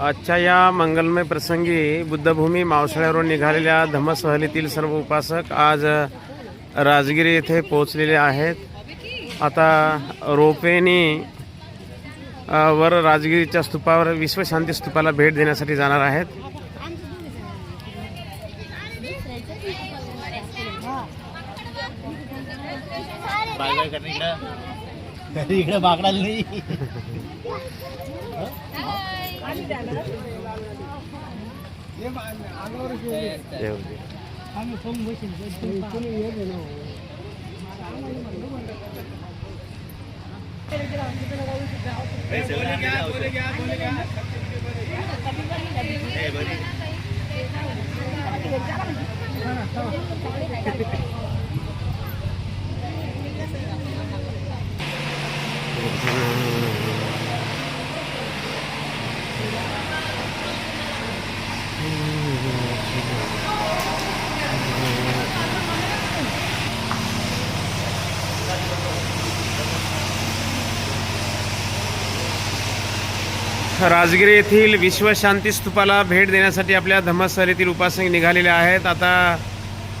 आजच्या या मंगलमय प्रसंगी बुद्धभूमी मावसाळ्यावरून निघालेल्या धम्मसहलीतील सर्व उपासक आज राजगिरी येथे पोहोचलेले आहेत. आता रोपेनी वर राजगिरीच्या स्तूपावर विश्वशांती स्तूपाला भेट देण्यासाठी जाणार आहेत. Hey, so what do you got? What do you got? Rajagiri येथील विश्वशांती स्तूपाला भेट देण्यासाठी आपल्या धम्मस्थलीतील उपासक निघालेले आहेत. आता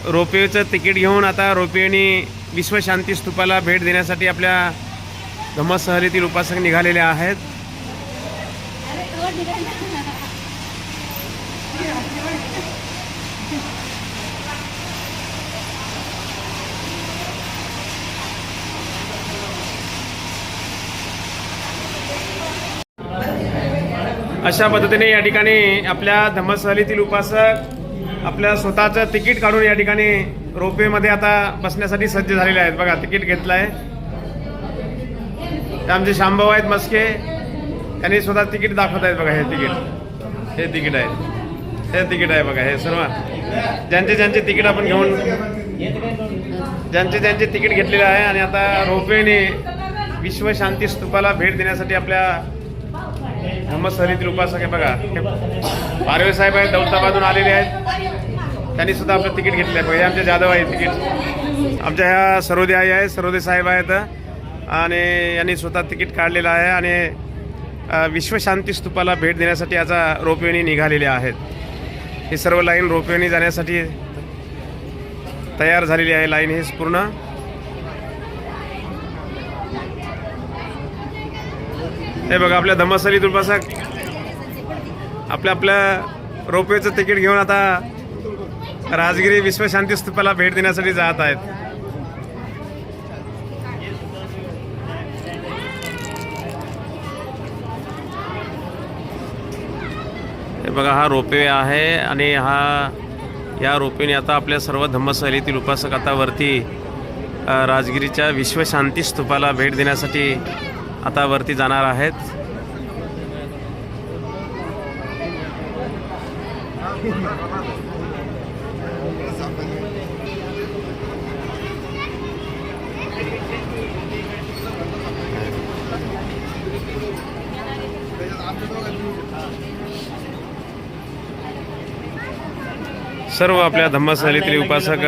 रोपवेचं तिकीट घेऊन आता रोपवेनी विश्वशांती स्तूपाला भेट देण्यासाठी आपल्या धम्मस्थलीतील उपासक निघालेले आहेत. अशा पद्धतीने या ठिकाणी आपल्या धम्मस्थलीतील उपासक आपल्या स्वतःचं तिकीट काढून या ठिकाणी रोपवेमध्ये आता बसण्यासाठी सज्ज झालेले आहेत. बघा तिकीट घेतलं आहे आमचे शांभाऊ आहेत मस्के. त्यांनी स्वतः तिकीट दाखवत आहेत बघा हे तिकीट. हे तिकीट आहे. हे तिकीट आहे बघा हे सर्व. ज्यांचे ज्यांचे तिकीट आपण घेऊन ज्यांचे ज्यांचे तिकीट घेतलेले आहे आणि आता रोपवेने विश्वशांती स्तूपाला भेट देण्यासाठी आपल्या धम्मस्थलीतील उपासक आहे बघा. पारवे साहेब आहेत दौलताबादून आलेले आहेत. त्यांनी सुद्धा आपलं तिकीट घेतलं आहे बघा आमच्या जाधव आहे तिकीट. आमच्या ह्या सरोदे आई आहे सरोदे साहेब आहेत. आणि यांनी स्वतः तिकीट काढलेलं आहे. आणि विश्वशांती स्तूपाला भेट देण्यासाठी याचा रोपवेणी निघालेले आहेत. ही सर्व लाईन रोपवेने जाण्यासाठी तयार झालेली आहे. लाईन ही पूर्ण. हे बघा आपल्या धम्मस्थलीत उपासक आपल्या आपल्या रोपवेचं तिकीट घेऊन आता राजगिरी विश्वशांती स्तूपाला भेट देण्यासाठी जात आहेत. हे बघा हा रोपवे आहे आणि हा या रोपेने आता आपल्या सर्व धम्मसहलीतील उपासक आता वरती राजगिरीच्या विश्वशांती स्तूपाला भेट देण्यासाठी आता वरती जाणार आहेत. सर्व आपल्या धम्मस्थलीतील उपासक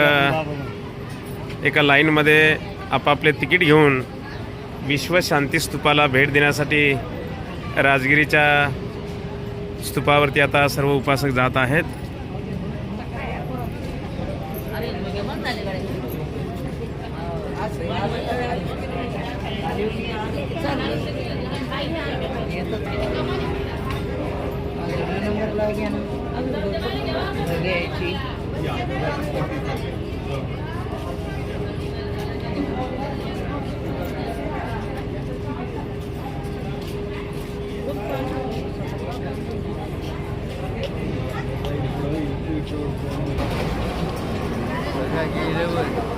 एका लाईनमध्ये आपापले तिकीट घेऊन विश्वशांती स्तूपाला भेट देण्यासाठी राजगिरीच्या स्तूपावरती आता सर्व उपासक जात आहेत. Yeah, you know it.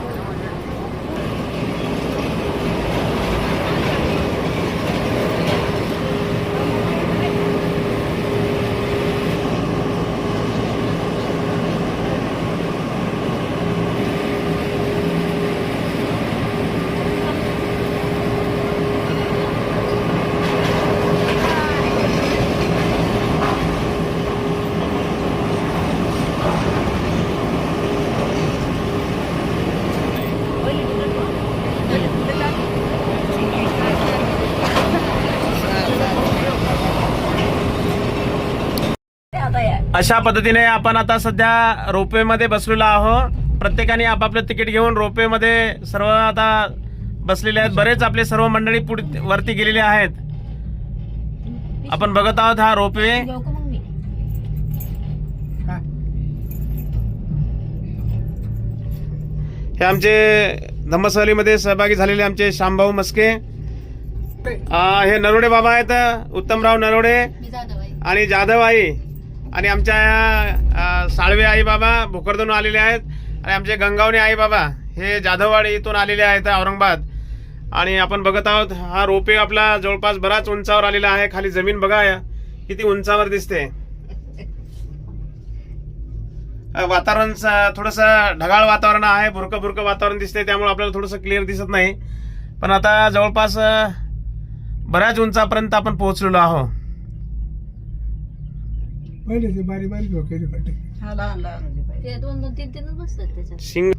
अशा पद्धतीने आपण आता सध्या रोपवे मध्ये बसलेलो आहोत. प्रत्येकाने आपापलं तिकीट घेऊन रोपवे मध्ये सर्व आता बसलेले आहेत. बरेच आपले सर्व मंडळी पुढे वरती गेलेले आहेत. आपण बघत आहोत हा रोपवे. हे आमचे धम्मसहलीमध्ये सहभागी झालेले आमचे श्यामभाऊ मस्के. आ, हे नरोडे बाबा आहेत. उत्तमराव नरोडे आहे. आणि जाधव आई. आणि आमच्या साळवे आई बाबा भोकरदून आलेले आहेत. आणि आमचे गंगावणे आई बाबा हे जाधववाडी इथून आलेले आहेत औरंगाबाद. आणि आपण बघत आहोत हा रोपे आपला जवळपास बराच उंचावर आलेला आहे. खाली जमीन बघा किती उंचावर दिसते. वातावरण थोडस ढगाळ वातावरण आहे भुरकं भुरकं वातावरण दिसते त्यामुळे आपल्याला थोडस क्लिअर दिसत नाही. पण आता जवळपास बऱ्याच उंचापर्यंत आपण पोहोचलेलो आहोत. पहिले ते बारी खड्डे ते दोन दोन तीन तीनच बसतात त्याच्यात. शिंग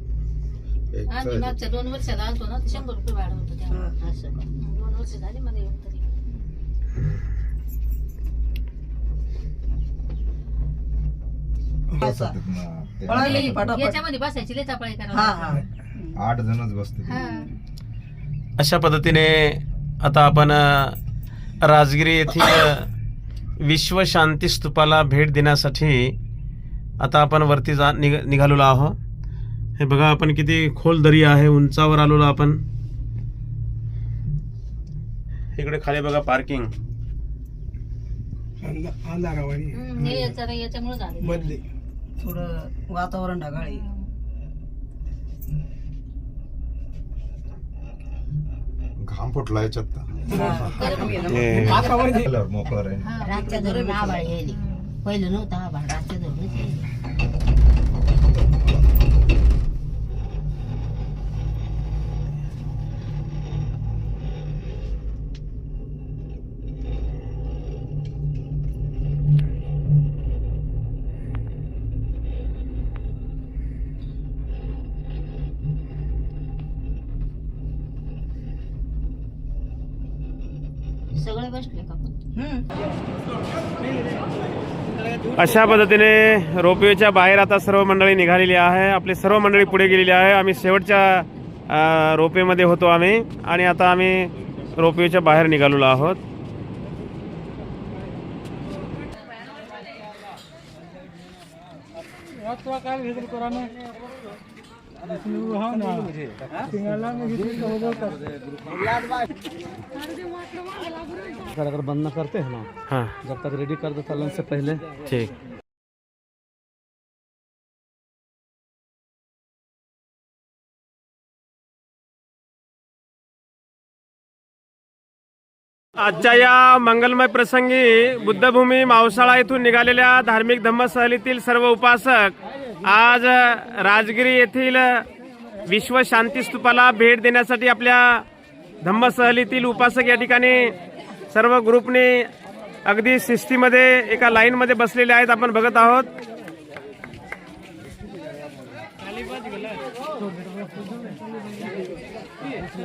आम्ही मागच्या दोन वर्षाला आलतो ना ते शंभर रुपये भाडं होतं तेव्हा असं. दोन वर्ष झाली मला येऊन तरी. आणि याच्यामध्ये बसायची लय करायला आठ जणच बसते हा. अशा पद्धतीने आता आपण अ, राजगिरी येथील अ, विश्व शांती स्तूपाला भेट देण्यासाठी आता आपण वरती जा निघ निघालेलो आहोत. हे बघा आपण किती खोल दरी आहे उंचावर आलेलो आपण. इकडे खाली बघा पार्किंग थोडं वातावरण ढगाळ आहे. घाम फुटला याच्यात. मोकळं राहील रातच्या धरून आभाळ येईल पहिलं नव्हतं आभाळ रातच्या धरूनच येईल सगळे बसले का अशा पद्धतीने रोपवेच्या बाहेर आता सर्व मंडळी निघालेली आहे. आपली सर्व मंडळी पुढे गेलेली आहे. आम्ही शेवटच्या रोपेमध्ये होतो आम्ही. आणि आता आम्ही रोपवेच्या बाहेर निघालेलो आहोत. अगर बंद ना करते हैं ना हाँ। जब तक रेडी कर दो लंच से पहले। ठीक। आजच्या या मंगलमय प्रसंगी बुद्धभूमी मावसाळा येथून निघालेल्या धार्मिक धम्म सहलीतील सर्व उपासक आज राजगिरी येथील विश्व शांती स्तूपाला भेट देण्यासाठी आपल्या धम्म सहलीतील उपासक या ठिकाणी सर्व ग्रुपने अगदी शिस्तीमध्ये एका लाईनमध्ये बसलेले आहेत. आपण बघत आहोत.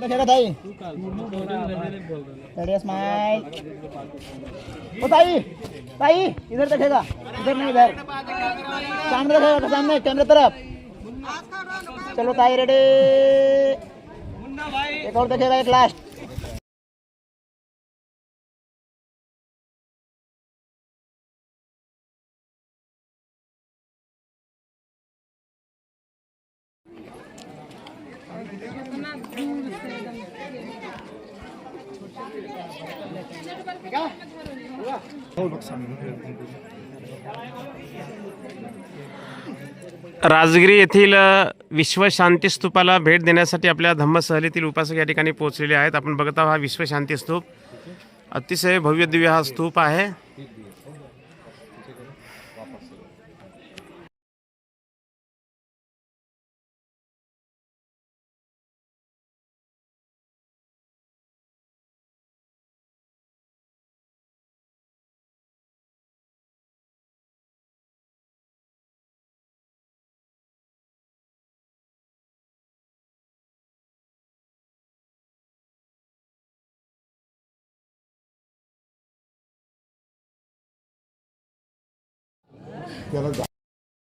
ताई ओ ताई ताई इधर देखेगा इधर नहीं इधर सामने देखेगा सामने कैमरे तरफ. चलो ताई रेडी एक और देखेगा एक लास्ट राजगिरी येथील विश्वशांती स्तूपाला भेट देण्यासाठी आपल्या धम्मसहलीतील उपासक या ठिकाणी पोहोचलेले आहेत. आपण बघत आहोत हा विश्वशांती स्तूप. अतिशय भव्य दिव्य हा स्तूप आहे. Pela ela.